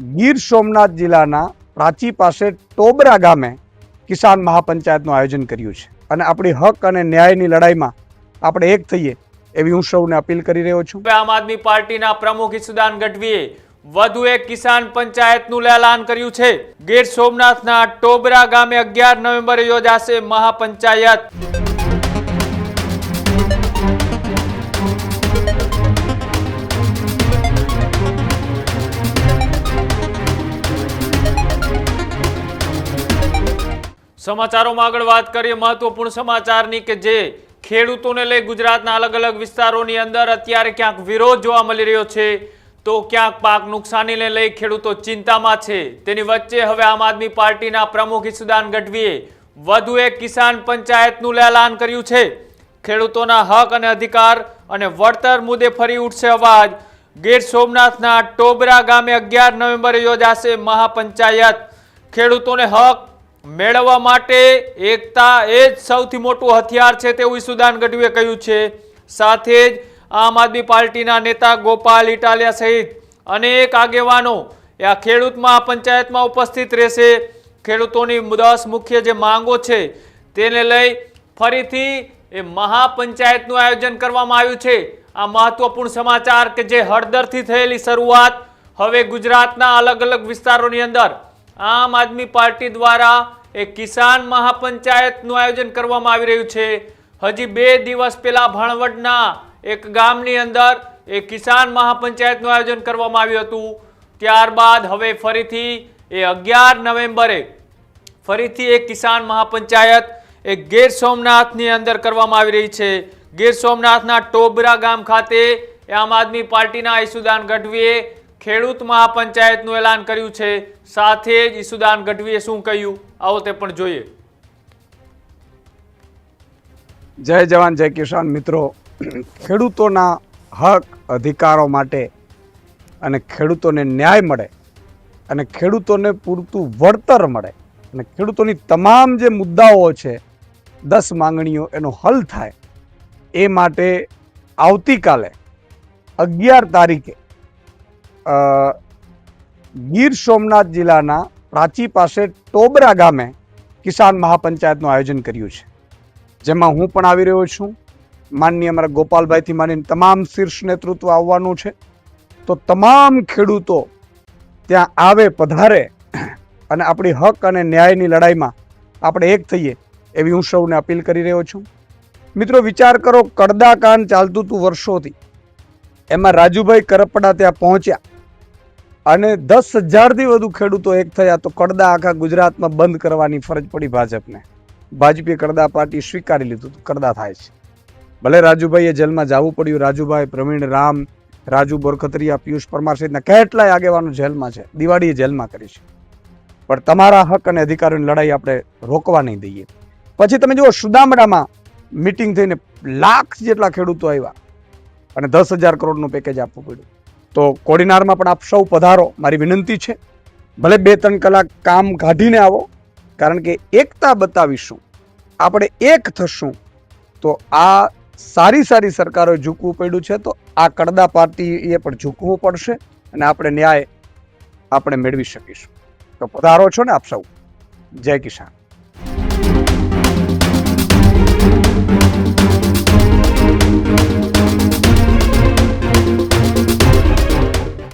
ગીર સોમનાથ જિલ્લાના પ્રાચી પાસે ટોબરા ગામે કિસાન મહાપંચાયતનું આયોજન કર્યું છે. અને આપણી હક અને ન્યાયની લડાઈમાં આપણે એક થઈએ એવી હું સૌને અપીલ કરી રહ્યો છું. આમ આદમી પાર્ટીના પ્રમુખ ઈસુદાન ગઢવીએ વધુ એક કિસાન પંચાયતનું એલાન કર્યું છે. ગીર સોમનાથના ટોબરા ગામે અગિયાર નવેમ્બરે યોજાશે મહાપંચાયત. સમાચારોમાં આગળ વાત કરીએ મહત્વપૂર્ણ સમાચારની કે જે ખેડૂતોને લઈ ગુજરાતના અલગ અલગ વિસ્તારોની અંદર અત્યારે ક્યાંક વિરોધ જોવા મળી રહ્યો છે, તો ક્યાંક પાક નુકસાનીને લઈ ખેડૂતો ચિંતામાં છે. તેની વચ્ચે હવે આમ આદમી પાર્ટીના પ્રમુખ ઈસુદાન ગઢવીએ વધુ એક કિસાન પંચાયતનું એલાન કર્યું છે. ખેડૂતોના હક અને અધિકાર અને વળતર મુદ્દે ફરી ઉઠશે અવાજ. ગીર સોમનાથના ટોબરા ગામે અગિયાર નવેમ્બરે યોજાશે મહાપંચાયત. ખેડૂતોને હક મેળવવા માટે એકતા એ જ સૌથી મોટું હથિયાર છે તેવું ઈસુદાન ગઢવીએ કહ્યું છે. સાથે જ આમ આદમી પાર્ટીના નેતા ગોપાલ ઇટાલિયા સહિત અનેક આગેવાનો આ ખેડૂત મહાપંચાયતમાં ઉપસ્થિત રહેશે. ખેડૂતોની દસ મુખ્ય જે માંગો છે તેને લઈ ફરીથી એ મહાપંચાયતનું આયોજન કરવામાં આવ્યું છે. આ મહત્વપૂર્ણ સમાચાર કે જે હળદરથી થયેલી શરૂઆત હવે ગુજરાતના અલગ અલગ વિસ્તારોની અંદર આમ આદમી પાર્ટી દ્વારા એક કિસાન મહાપંચાયતનું આયોજન કરવામાં આવી રહ્યું છે. હજી બે દિવસ પહેલા ભણવડના એક ગામની અંદર એ કિસાન મહાપંચાયતનું આયોજન કરવામાં આવ્યું હતું. ત્યારબાદ હવે ફરીથી એ અગિયાર નવેમ્બરે ફરીથી એ કિસાન મહાપંચાયત એ ગીર સોમનાથની અંદર કરવામાં આવી રહી છે. ગીર સોમનાથના ટોબરા ગામ ખાતે એ આમ આદમી પાર્ટીના ઈસુદાન ગઢવીએ ખેડૂત મહાપંચાયતનું એલાન કર્યું છે. સાથે જ ઈસુદાન ગઢવીએ શું કહ્યું? આવો તે પણ જોઈએ. જય જવાન, જય કિસાન મિત્રો. ખેડૂતોના હક, અધિકારો માટે અને ખેડૂતોને ન્યાય મળે અને ખેડૂતોને પૂરતું વળતર મળે અને ખેડૂતોની તમામ જે મુદ્દાઓ છે, દસ માંગણીઓ એનો હલ થાય એ માટે આવતીકાલે અગિયાર તારીખે ગીર સોમનાથ જિલ્લાના પ્રાચી પાસે ટોબરા ગામે કિસાન મહાપંચાયતનું આયોજન કર્યું છે. જેમાં હું પણ આવી રહ્યો છું. માનનીય અમારા ગોપાલભાઈથી માનીને તમામ શીર્ષ નેતૃત્વ આવવાનું છે. તો તમામ ખેડૂતો ત્યાં આવે પધારે અને આપણી હક અને ન્યાયની લડાઈમાં આપણે એક થઈએ એવી હું સૌને અપીલ કરી રહ્યો છું. મિત્રો, વિચાર કરો, કડદા કાંડ ચાલતું હતું વર્ષોથી. એમાં રાજુભાઈ કરપડા ત્યાં પહોંચ્યા. અને દસ હજારથી વધુ ખેડૂતો એક થયા તો કડદા આખા ગુજરાતમાં બંધ કરવાની ફરજ પડી ભાજપને. ભાજપે કડદા પાર્ટી સ્વીકારી લીધું કડદા થાય છે. ભલે રાજુભાઈએ જેલમાં જવું પડ્યું, રાજુભાઈ, પ્રવીણ, રામ, રાજુ બોરખતરિયા, પિયુષ પરમાર સહિતના કેટલાય આગેવાનો જેલમાં છે, દિવાળીએ જેલમાં કરી છે. પણ તમારા હક અને અધિકારોની લડાઈ આપણે રોકવા નહીં દઈએ. પછી તમે જુઓ સુદામડામાં મિટિંગ થઈને લાખ જેટલા ખેડૂતો આવ્યા અને દસ હજાર કરોડનું પેકેજ આપવું પડ્યું. તો કોડીનારમાં પણ આપ સૌ પધારો. મારી વિનંતી છે, ભલે બે ત્રણ કલાક કામ કાઢીને આવો, કારણ કે એકતા બતાવીશું, આપણે એક થશું, તો આ સારી સારી સરકારોએ ઝૂકવું પડ્યું છે, તો આ કડદા પાર્ટીએ પણ ઝૂકવું પડશે અને આપણે ન્યાય આપણે મેળવી શકીશું. તો પધારો છો ને આપ સૌ. જય કિસાન.